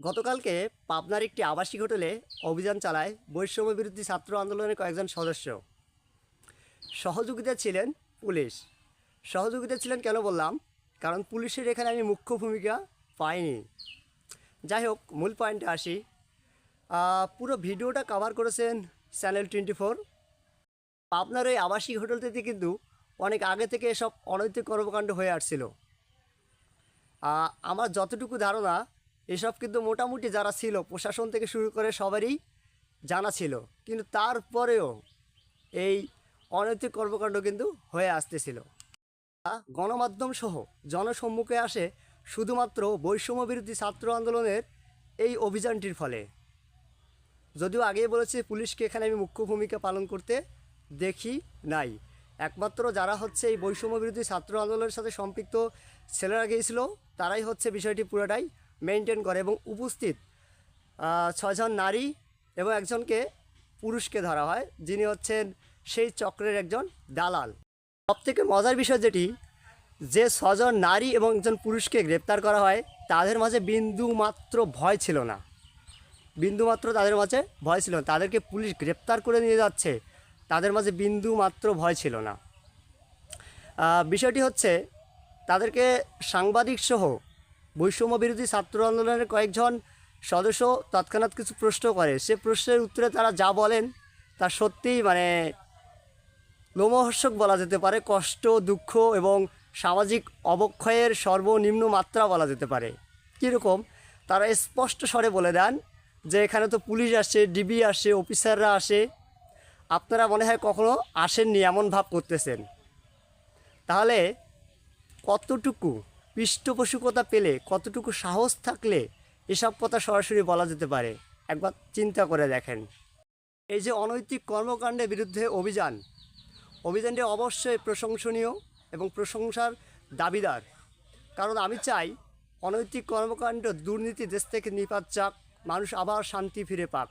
গতকালকে পাবনার একটি আবাসিক হোটেলে অভিযান চালায় বৈষম্য বিরোধী ছাত্র আন্দোলনের কয়েকজন সদস্য। সহযোগিতা ছিলেন পুলিশ। সহযোগিতা ছিলেন কেন বললাম? কারণ পুলিশের এখানে আমি মুখ্য ভূমিকা পাইনি। যাই হোক, মূল পয়েন্টে আসি। পুরো ভিডিওটা কভার করেছেন চ্যানেল টোয়েন্টি ফোর পাবনার ওই আবাসিক হোটেলটিতে কিন্তু অনেক আগে থেকে এসব অনৈতিক কর্মকাণ্ড হয়ে আসছিল। আমার যতটুকু ধারণা এসব কিন্তু মোটামুটি যারা ছিল, প্রশাসন থেকে শুরু করে সবারই জানা ছিল। কিন্তু তারপরেও এই অনৈতিক কর্মকাণ্ড কিন্তু হয়ে আসতেছিল। গণমাধ্যম সহ জনসম্মুখে আসে শুধুমাত্র বৈষম্য বিরোধী ছাত্র আন্দোলনের এই অভিযানটির ফলে। যদিও আগেই বলেছি, পুলিশকে এখানে আমি মুখ্য ভূমিকা পালন করতে দেখি নাই। একমাত্র যারা হচ্ছে এই বৈষম্য বিরোধী ছাত্র আন্দোলনের সাথে সম্পৃক্ত ছেলেরা গিয়েছিল, তারাই হচ্ছে বিষয়টি পুরোটাই মেনটেন করে এবং উপস্থিত আহ, ছয়জন নারী এবং একজনকে পুরুষকে ধরা হয় যিনি হচ্ছেন সেই চক্রের একজন দালাল। সবথেকে মজার বিষয় যেটি যে ছজন নারী এবং একজন পুরুষকে গ্রেপ্তার করা হয় তাদের মাঝে বিন্দু মাত্র ভয় ছিল না। বিন্দুমাত্র তাদের মাঝে ভয় ছিল না। তাদেরকে পুলিশ গ্রেপ্তার করে নিয়ে যাচ্ছে তাদের মাঝে বিন্দু মাত্র ভয় ছিল না। বিষয়টি হচ্ছে তাদেরকে সাংবাদিক সহ বৈষম্য বিরোধী ছাত্র আন্দোলনের কয়েকজন সদস্য তৎক্ষণাৎ কিছু প্রশ্ন করে। সে প্রশ্নের উত্তরে তারা যা বলেন তা সত্যিই মানে লোমহর্ষক বলা যেতে পারে, কষ্ট, দুঃখ এবং সামাজিক অবক্ষয়ের সর্বনিম্ন মাত্রা বলা যেতে পারে। কীরকম? তারা স্পষ্ট স্বরে বলে দেন যে এখানে তো পুলিশ আসে ডিবি আসে অফিসাররা আসে। আপনারা মনে হয় কখনো আসেননি এমন ভাব করতেছেন। তাহলে কতটুকু পৃষ্ঠপোষকতা পেলে কতটুকু সাহস থাকলে এসব কথা সরাসরি বলা যেতে পারে? একবার চিন্তা করে দেখেন। এই যে অনৈতিক কর্মকাণ্ডের বিরুদ্ধে অভিযান, অভিযানটি অবশ্যই প্রশংসনীয় এবং প্রশংসার দাবিদার। কারণ আমি চাই অনৈতিক কর্মকাণ্ড দুর্নীতি দেশ থেকে নিপাত যাক মানুষ আবার শান্তি ফিরে পাক।